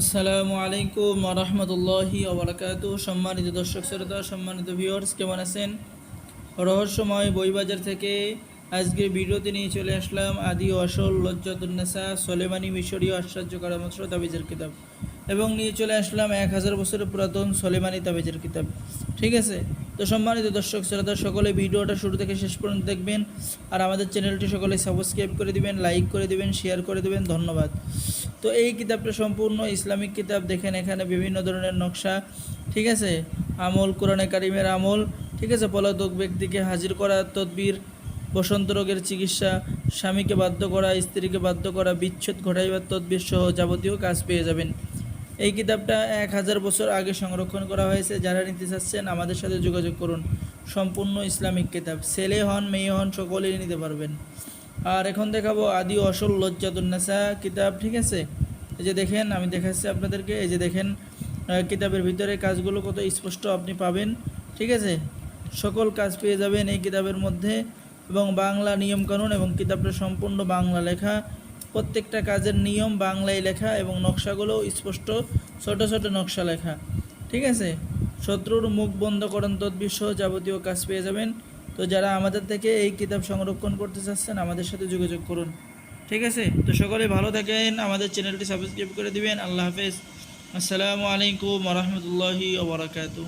আসসালামু আলাইকুম রহমতুল্লাহি ওবরাকাত সম্মানিত দর্শক শ্রোতা, সম্মানিত ভিউয়ার্স কেমন আছেন? রহস্যময় বইবাজার থেকে আজকে ভিডিওতে নিয়ে চলে আসলাম আদি ও আসল লজ্জাতুন্নেসা সলেমানি মিশরীয় আশ্চর্য কারামত্র তাবিজের কিতাব এবং নিয়ে চলে আসলাম এক হাজার বছরের পুরাতন সলেমানি তাবিজের কিতাব। ঠিক আছে? তো সম্মানিত দর্শক শ্রোতা, সকলে ভিডিওটা শুরু থেকে শেষ পর্যন্ত দেখবেন আর আমাদের চ্যানেলটি সকলে সাবস্ক্রাইব করে দিবেন, লাইক করে দিবেন, শেয়ার করে দিবেন। ধন্যবাদ। তো এই কিতাবটা সম্পূর্ণ ইসলামিক কিতাব। দেখেন এখানে বিভিন্ন ধরনের নকশা, ঠিক আছে? আমল, কোরআনে কারিমের আমল, ঠিক আছে? পলাতক ব্যক্তিকে হাজির করা, তদবির, বসন্ত রোগের চিকিৎসা, স্বামীকে বাধ্য করা, স্ত্রীকে বাধ্য করা, বিচ্ছেদ ঘটাইবার তদবির সহ যাবতীয় কাজ পেয়ে যাবেন। এই কিতাবটা এক হাজার বছর আগে সংরক্ষণ করা হয়েছে। যারা নিতে চাচ্ছেন, আমাদের সাথে যোগাযোগ করুন। সম্পূর্ণ ইসলামিক কিতাব। ছেলে হন, মেয়ে হন, সকলেই নিতে পারবেন। আর এখন দেখাবো আদি অসল লজ্জাতুন্নেসা কিতাব, ঠিক আছে? এই যে দেখেন, আমি দেখাচ্ছি আপনাদেরকে। এই যে দেখেন কিতাবের ভিতরে কাজগুলো কত স্পষ্ট আপনি পাবেন, ঠিক আছে? সকল কাজ পেয়ে যাবেন এই কিতাবের মধ্যে এবং বাংলা নিয়মকানুন এবং কিতাবটা সম্পূর্ণ বাংলা লেখা। প্রত্যেকটা কাজের নিয়ম বাংলায় লেখা এবং নকশাগুলো স্পষ্ট, ছোট ছোট নকশা লেখা, ঠিক আছে? শত্রুর মুখ বন্ধ করেন সহ যাবতীয় কাজ পেয়ে যাবেন। তো যারা আমাদের থেকে এই কিতাব সংরক্ষণ করতে চাচ্ছেন, আমাদের সাথে যোগাযোগ করুন। ঠিক আছে? তো সকলে ভালো থাকেন, আমাদের চ্যানেলটি সাবস্ক্রাইব করে দিবেন। আল্লাহ হাফেজ। আসসালামু আলাইকুম রহমতুল্লাহি ওবরাকাতু